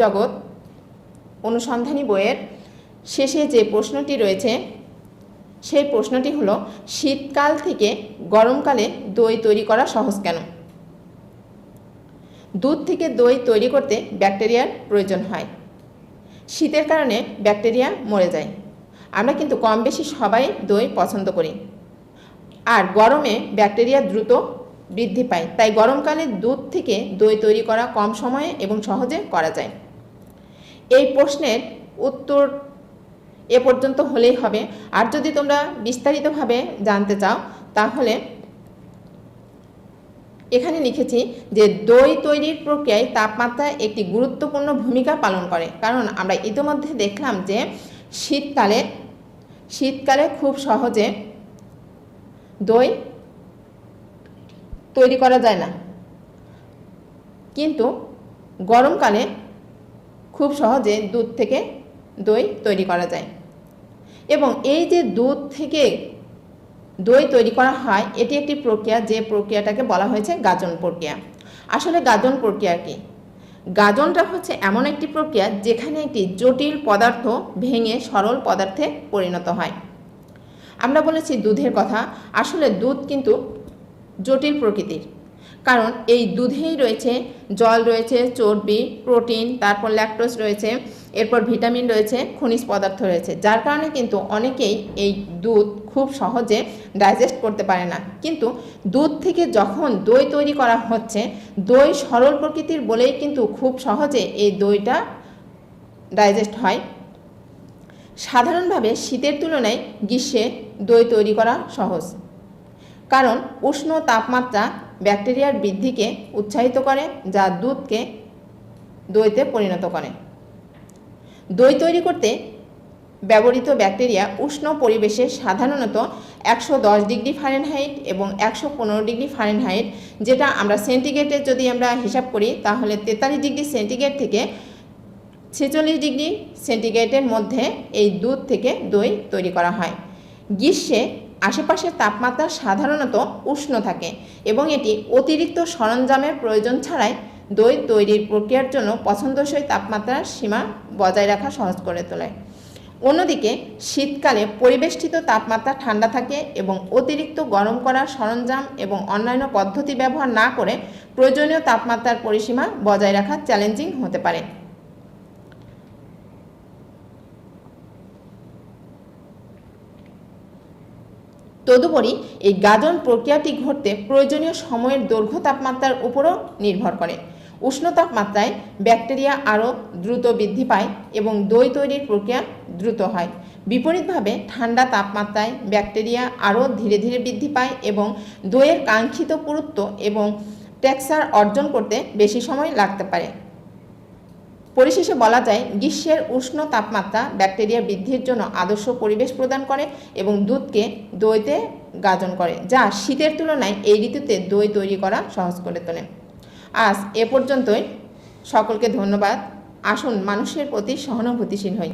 জগৎ অনুসন্ধানী বইয়ের শেষে যে প্রশ্নটি রয়েছে, সেই প্রশ্নটি হলো, শীতকাল থেকে গরমকালে দই তৈরি করা সহজ কেন? দুধ থেকে দই তৈরি করতে ব্যাকটেরিয়ার প্রয়োজন হয়। শীতের কারণে ব্যাকটেরিয়া মরে যায়। আমরা কিন্তু কম বেশি সবাই দই পছন্দ করি। আর গরমে ব্যাকটেরিয়া দ্রুত বৃদ্ধি পায়। তাই গরমকালে দুধ থেকে দই তৈরি করা কম সময়ে এবং সহজে করা যায়। এই প্রশ্নের উত্তর এ পর্যন্ত হলেই হবে। আর যদি তোমরা বিস্তারিতভাবে জানতে চাও, তাহলে এখানে লিখেছি যে দই তৈরির প্রক্রিয়ায় তাপমাত্রা একটি গুরুত্বপূর্ণ ভূমিকা পালন করে। কারণ আমরা ইতিমধ্যে দেখলাম যে শীতকালে শীতকালে খুব সহজে দই তৈরি করা যায় না। কিন্তু গরমকালে খুব সহজে দুধ থেকে দই তৈরি করা যায়। এবং এই যে দুধ থেকে দই তৈরি করা হয়, এটি একটি প্রক্রিয়া, যে প্রক্রিয়াটাকে বলা হয়েছে গাজন প্রক্রিয়া। আসলে গাজন প্রক্রিয়া কি? গাজনটা হচ্ছে এমন একটি প্রক্রিয়া যেখানে একটি জটিল পদার্থ ভেঙে সরল পদার্থে পরিণত হয়। আমরা বলেছি দুধের কথা। আসলে দুধ কিন্তু জটিল প্রকৃতির। কারণ এই দুধেই রয়েছে, জল রয়েছে, চর্বি, প্রোটিন, তারপর ল্যাকটোজ রয়েছে, এরপর ভিটামিন রয়েছে, খনিজ পদার্থ রয়েছে। যার কারণে কিন্তু অনেকেই এই দুধ খুব সহজে ডাইজেস্ট করতে পারে না। কিন্তু দুধ থেকে যখন দই তৈরি করা হচ্ছে, দই সরল প্রকৃতির বলেই কিন্তু খুব সহজে এই দইটা ডাইজেস্ট হয়। সাধারণভাবে শীতের তুলনায় গ্রীষ্মে দই তৈরি করা সহজ। কারণ উষ্ণ তাপমাত্রা ব্যাকটেরিয়ার বৃদ্ধিকে উৎসাহিত করে, যা দুধকে দইতে পরিণত করে। দই তৈরি করতে ব্যবহৃত ব্যাকটেরিয়া উষ্ণ পরিবেশে সাধারণত একশো দশ ডিগ্রি ফারেনহাইট এবং একশো পনেরো ডিগ্রি ফারেনহাইট, যেটা আমরা সেন্টিগ্রেডে যদি আমরা হিসাব করি, তাহলে তেতাল্লিশ ডিগ্রি সেন্টিগ্রেড থেকে ছেচল্লিশ ডিগ্রি সেন্টিগ্রেডের মধ্যে এই দুধ থেকে দই তৈরি করা হয়। গ্রীষ্মে আশেপাশের তাপমাত্রা সাধারণত উষ্ণ থাকে এবং এটি অতিরিক্ত সরঞ্জামের প্রয়োজন ছাড়াই দই তৈরির প্রক্রিয়ার জন্য পছন্দসই তাপমাত্রার সীমা বজায় রাখা সহজ করে তোলে। অন্যদিকে, শীতকালে পরিবেষ্টিত তাপমাত্রা ঠান্ডা থাকে এবং অতিরিক্ত গরম করার সরঞ্জাম এবং অন্যান্য পদ্ধতি ব্যবহার না করে প্রয়োজনীয় তাপমাত্রার পরিসীমা বজায় রাখা চ্যালেঞ্জিং হতে পারে। তদুপরি এই গাজন প্রক্রিয়াটি ঘটতে প্রয়োজনীয় সময়ের দৈর্ঘ্য তাপমাত্রার উপরও নির্ভর করে। উষ্ণ তাপমাত্রায় ব্যাকটেরিয়া আরও দ্রুত বৃদ্ধি পায় এবং দই তৈরির প্রক্রিয়া দ্রুত হয়। বিপরীতভাবে ঠান্ডা তাপমাত্রায় ব্যাকটেরিয়া আরও ধীরে ধীরে বৃদ্ধি পায় এবং দইয়ের কাঙ্ক্ষিত পুরুত্ব এবং টেক্সার অর্জন করতে বেশি সময় লাগতে পারে। পরিশেষে বলা যায়, গ্রীষ্মের উষ্ণ তাপমাত্রা ব্যাকটেরিয়া বৃদ্ধির জন্য আদর্শ পরিবেশ প্রদান করে এবং দুধকে দইতে গাজন করে, যা শীতের তুলনায় এই ঋতুতে দই তৈরি করা সহজ করে তোলে। আজ এ পর্যন্তই। সকলকে ধন্যবাদ। আসুন মানুষের প্রতি সহানুভূতিশীল হই।